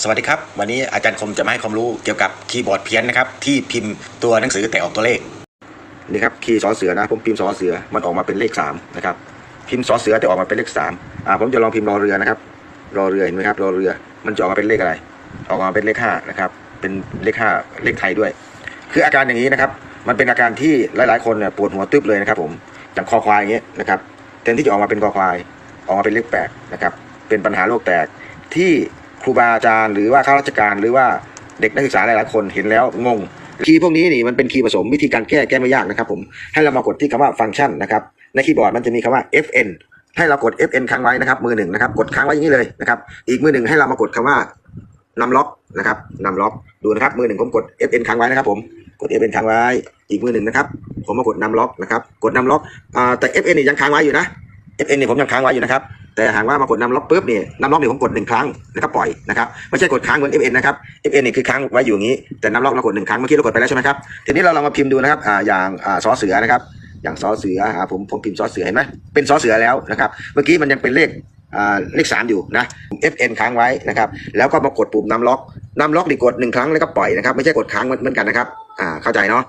สวัสดีครับ วันนี้อาจารย์คมจะมาให้ความรู้เกี่ยวกับคีย์บอร์ดเพี้ยนนะครับ ที่พิมพ์ตัวหนังสือแต่ออกตัวเลขนี่ครับคีย์สอเสือนะผมพิมพ์สอเสือมันออกมาเป็นเลขสามนะครับพิมพ์สอเสือแต่ออกมาเป็นเลขสามอ่าผมจะลองพิมพ์รอเรือนะครับรอเรือเห็นไหมครับรอเรือ มันจะออกมาเป็นเลขอะไร ออกมาเป็นเลขห้านะครับเป็นเลขห้าเลขไทยด้วย คืออาการอย่างนี้นะครับ มันเป็นอาการที่หลาย ๆ คนเนี่ยปวดหัวตึ๊บเลยนะครับ ผมอย่างคอควายอย่างเงี้ยนะครับแทนที่จะออกมาเป็นคอควาย ออกมาเป็นเลขแปดนะครับเป็นปัญหาโรคแตกที่ ครูบาอาจารย์หรือว่าข้าราชการหรือว่าเด็กนักศึกษาหลายๆคนเห็นแล้วงง คีย์พวกนี้นี่มันเป็นคีย์ผสมวิธีการแก้แก้ไม่ยากนะครับผมให้เรามากดที่คำว่าฟังก์ชันนะครับในคีย์บอร์ดมันจะมีคำว่า fn ให้เรากด fn ค้างไว้นะครับมือหนึ่งนะครับกดค้างไว้อย่างนี้เลยนะครับอีกมือหนึ่งให้เรามากดคำว่านำล็อกนะครับนำล็อกดูนะครับมือหนึ่งผมกด fn ค้างไว้นะครับผมกด fn ค้างไว้อีกมือหนึ่งนะครับผมมากดนำล็อกนะครับกดนำล็อกแต่ fn นี่ยังค้างไว้อยู่นะ fn นี่ผมยังค้างไว้อยู่นะครับ แต่หากว่ามากดนำล็อกปุ๊บเนี่ยนำล็อกเนี่ยผมกดหนึ่งครั้งแล้วก็ปล่อยนะครับไม่ใช่กดค้างเหมือน fn นะครับ fn เนี่ยคือค้างไว้อยู่อย่างนี้ แต่นำล็อกเรากดหนึ่งครั้งเมื่อกี้เรากดไปแล้วใช่ไหมครับทีนี้เราลองมาพิมพ์ดูนะครับอ่าอย่างอ่าซอเสือนะครับ อย่างซอเสืออ่าผมผมพิมพ์ซอเสือเห็นไหมเป็นซอเสือแล้วนะครับ เมื่อกี้มันยังเป็นเลขอ่าเลขสามอยู่นะ fn ค้างไว้นะครับ แล้วก็มากดปุ่มนำล็อกนำล็อกนี่กดหนึ่งครั้งแล้วก็ปล่อยนะครับไม่ใช่กดค้างเหมือนเหมือนกันนะครับอ่าเข้าใจเนาะ